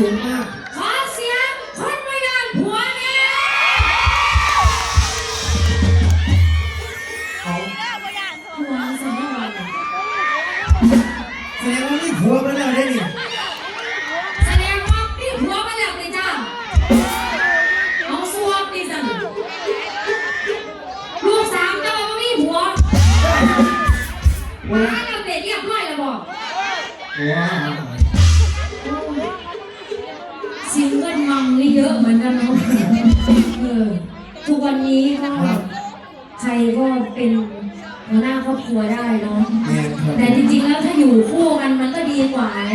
สียงมากขอเสียงคนไม่ยอนผัวเนี่ยเขาผัวสำนักนแสดงว่าไม่ผัวมาแล้วได้นี่แสดงว่านี่ผัวมาแล้วเลยจ้าเอาสวบดิสนลูกสามจ้าว่ามีผัวมาแล้วเด็กเรียบร้แล้วบอกว้าว เยอะเหมือนกันเนาะเออทุกวันนี้ก็ใครก็เป็นหัวหน้าครอบครัวได้เนาะ แม่นครับแต่จริงๆแล้วถ้าอยู่คู่กันมันก็ดีกว่าไง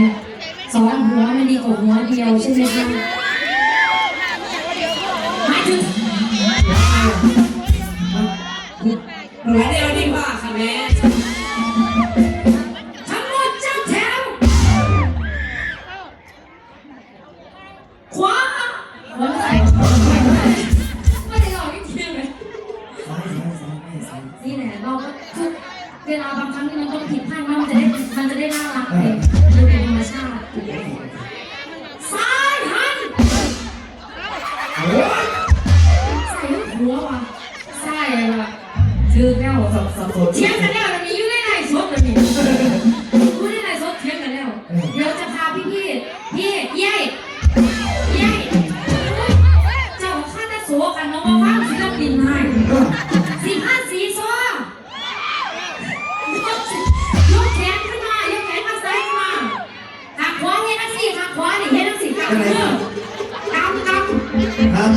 สองหัวมันดีกว่าหัวเดียวใช่ไหมคะ นี่แหละเราก็ทุกเวลาบางครั้งที่มันต้องผิดพลาดมันจะได้มันจะได้น่ารักเองมันเป็นธรรมชาติซ้ายหันเฮ้ยใส่ลูกหัวว่ะใส่ว่ะถือแก้วสับสับสนเทียงกันแล้ว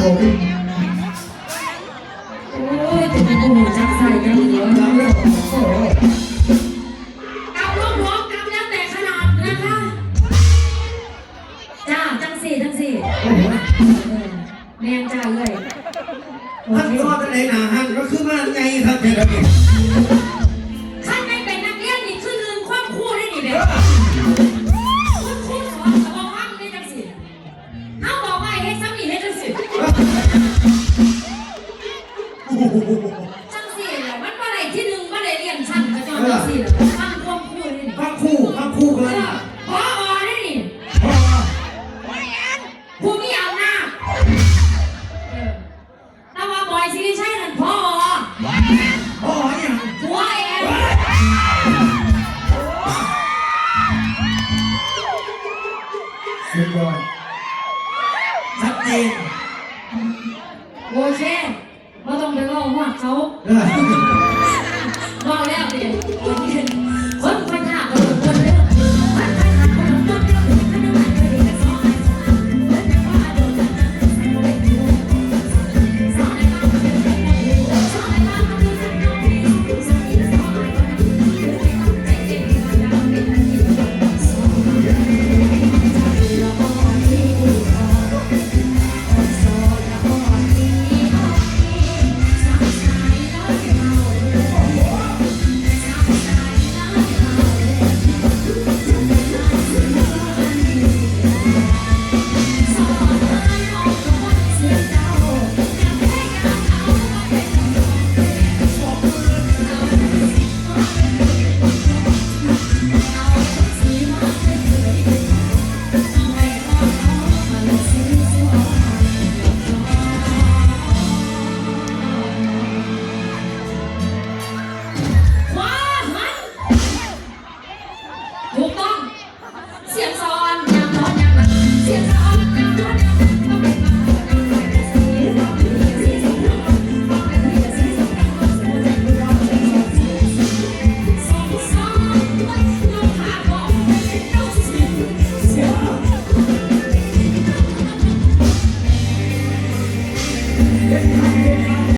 ผมโอ้ยแต่มันโอ้จับใส่กันเหลือรับแล้วโอ้โหกำลงกำแล้วแต่ขนาดนะคะ จ้า จังสี่จังสี่โอ้โหเออแม่งจ้าเลย ท่านเครอดในหนาหันก็คือมาไงครับเดี๋ยว จังสี่แหละมันมาไหที่หนึ่งมาไหนเรียนชั้นก็จอนจังป์ผังคู่นี่พักคู่พักคู่กันพออได้นี่พอผู้มีอำนาจแต่ว่าบอยสิริชัยนั่นพอพออย่างหัวเองสุดยอดชัดเจนโอเค ก็ต้องไปเล่าว่าเขาเล่แล้วเด็ก